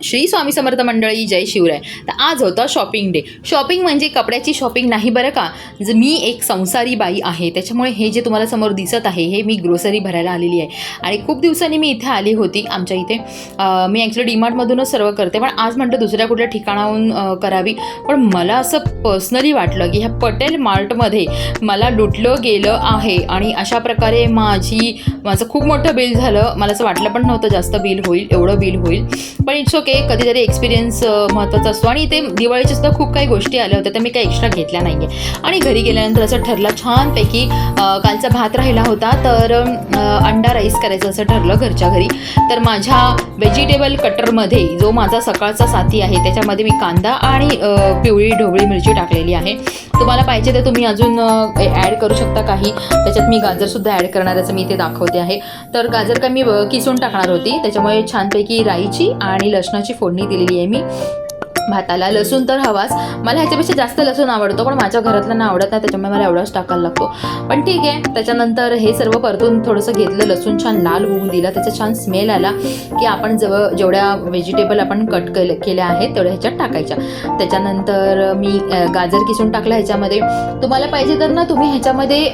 श्री स्वामी समर्थ मंडळी जय शिवराय. तर आज होता शॉपिंग डे शॉपिंग म्हणजे कपड्याची शॉपिंग नाही बरं का? ज मी एक संसारी बाई आहे. त्याच्यामुळे हे जे तुम्हाला समोर दिसत आहे हे मी ग्रोसरी भरायला आलेली आहे. आणि खूप दिवसांनी मी इथे आली होती आमच्या इथे. मी ॲक्च्युली डीमार्टमधूनच सर्व करते पण आज म्हणतो दुसऱ्या कुठल्या ठिकाणाहून करावी. पण मला असं पर्सनली वाटलं की ह्या पटेल मार्टमध्ये मला लुटलं गेलं आहे. आणि अशा प्रकारे माझी माझं खूप मोठं बिल झालं. मला असं वाटलं पण नव्हतं जास्त बिल होईल एवढं बिल होईल. पण इट्स ओके कधीतरी एक्सपिरियन्स महत्त्वाचा असतो. आणि ते दिवाळीच्या सुद्धा खूप काही गोष्टी आल्या होत्या त्या मी काही एक्स्ट्रा घेतल्या नाही आहे आणि घरी गेल्यानंतर असं ठरलं छानपैकी कालचा भात राहिला होता तर अंडा राईस करायचं असं ठरलं घरच्या घरी. तर माझ्या व्हेजिटेबल कटरमध्ये जो माझा सकाळचा साथी आहे त्याच्यामध्ये मी कांदा आणि पिवळी ढोबळी मिरची टाकलेली आहे. तुम्हाला पाहिजे तर तुम्ही अजून ॲड करू शकता काही. त्याच्यात मी गाजरसुद्धा ॲड करणार असं मी ते दाखवते आहे. तर गाजर का मी किसून टाकणार होती. त्याच्यामुळे छानपैकी राईची आणि लसणाची फोडणी दिलेली आहे मी. भाताला लसूण तर हवाच. मला ह्याच्यापेक्षा जास्त लसूण आवडतो पण माझ्या घरातल्यांना आवडत नाही त्याच्यामुळे मला एवढाच टाकायला लागतो. पण ठीक आहे त्याच्यानंतर हे सर्व परतून थोडंसं घेतलं लसूण छान लाल होऊन दिलं त्याचा छान स्मेल आला की आपण जवळ जेवढ्या व्हेजिटेबल आपण कट केले केल्या आहेत तेवढ्या ह्याच्यात टाकायच्या. त्याच्यानंतर मी गाजर किसून टाकलं ह्याच्यामध्ये. तुम्हाला पाहिजे तर ना तुम्ही ह्याच्यामध्ये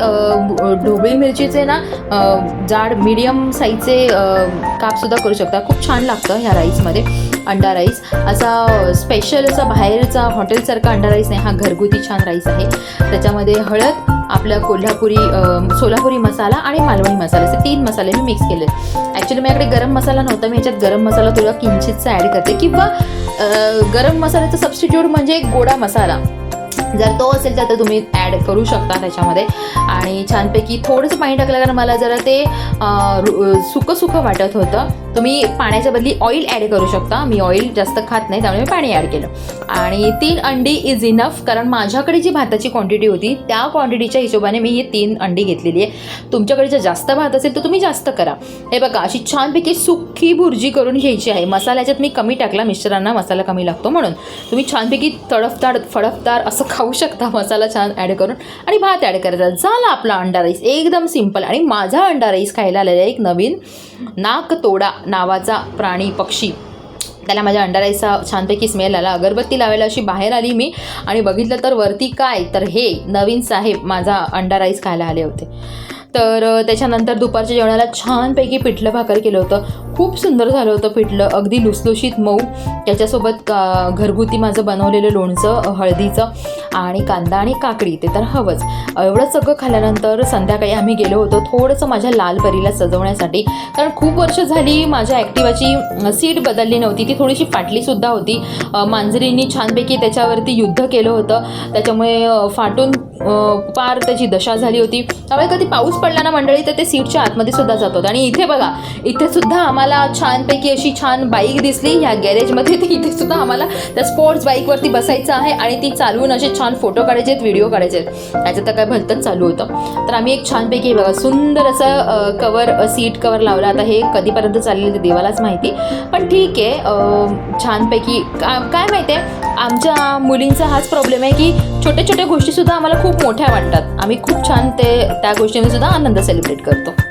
ढोबळी मिरचीचे ना जाड मीडियम साईजचे कापसुद्धा करू शकता. खूप छान लागतं ह्या राईसमध्ये अंडा राईस. असा स्पेशल असा बाहेरचा हॉटेलसारखा अंडा राईस नाही. हा घरगुती छान राईस आहे. त्याच्यामध्ये हळद आपला कोल्हापुरी सोलापुरी मसाला आणि मालवणी मसाला. असे तीन मसाले मी मिक्स केले ॲक्च्युली माझ्याकडे गरम मसाला नव्हता. मी ह्याच्यात गरम मसाला थोडा किंचितचा ॲड करते. किंवा गरम मसाल्याचा सबस्टिट्यूट म्हणजे गोडा मसाला. जर तो असेल तर तुम्ही ॲड करू शकता त्याच्यामध्ये. आणि छानपैकी थोडंसं पाणी टाकलं कारण मला जरा ते रु- सुकं सुकं वाटत होतं. तुम्ही पाण्याच्या बदली ऑइल ॲड करू शकता. मी ऑइल जास्त खात नाही त्यामुळे मी पाणी ॲड केलं. आणि तीन अंडी इज इनफ कारण माझ्याकडे जी भाताची क्वांटिटी होती त्या क्वांटिटीच्या हिशोबाने मी ही तीन अंडी घेतलेली आहे. तुमच्याकडे जर जास्त भात असेल तर तुम्ही जास्त करा. हे बघा अशी छानपैकी सुखी भुर्जी करून घ्यायची आहे. मसाल्याच्यात मी कमी टाकला मिस्टरांना मसाला कमी लागतो म्हणून. तुम्ही छानपैकी तडफदार फडफदार असं खाऊ शकता मसाला छान ॲड करून. आणि भात ॲड करायचा. झाला आपला अंडा राईस एकदम सिंपल आणि माझा अंडा राईस खायला आलेला एक नवीन नाक तोडा. नावाचा प्राणी पक्षी. त्याला माझ्या अंडा राईसचा छानपैकी स्मेल आला. अगरबत्ती लावायला अशी बाहेर आली मी आणि बघितलं तर वरती काय? तर हे नवीन साहेब माझा अंडा राईस खायला आले होते. तर त्याच्यानंतर दुपारच्या जेवणाला छानपैकी पिठलं भाकर केलं होतं. खूप सुंदर झालं होतं पिठलं. अगदी लुसलुशीत मऊ. त्याच्यासोबत का घरगुती माझं बनवलेलं लोणचं हळदीचं आणि कांदा आणि काकडी. ते तर हवंच. एवढं सगळं खाल्यानंतर संध्याकाळी आम्ही गेलो होतो थोडंसं माझ्या लाल परीला सजवण्यासाठी. कारण खूप वर्ष झाली माझ्या ॲक्टिवाची सीट बदलली नव्हती. ती थोडीशी फाटलीसुद्धा होती. मांजरींनी छानपैकी त्याच्यावरती युद्ध केलं होतं. त्याच्यामुळे फाटून पार त्याची दशा झाली होती. त्यामुळे कधी पाऊस पडला ना मंडळी तर ते सीटच्या आतमध्ये सुद्धा जात होतं. आणि इथे बघा इथे सुद्धा आम्हाला छानपैकी अशी छान बाईक दिसली. ह्या गॅरेजमध्ये ती इथे सुद्धा आम्हाला त्या स्पोर्ट्स बाईकवरती बसायचं आहे आणि ती चालवून असे छान फोटो काढायचे आहेत व्हिडिओ काढायचे आहेत त्याचं तर काय भलतंच चालू होतं. तर आम्ही एक छानपैकी बघा सुंदर असं कवर सीट कवर लावलं. आता हे कधीपर्यंत चाललेलं ते देवालाच माहिती. पण ठीक आहे छानपैकी का काय माहिती आहे? आमच्या मुलींचा हाच प्रॉब्लेम आहे की छोट्या छोट्या गोष्टीसुद्धा आम्हाला खूप मोठ्या वाटतात. आम्ही खूप छान ते त्या गोष्टींनी सुद्धा आनंद सेलिब्रेट करतो.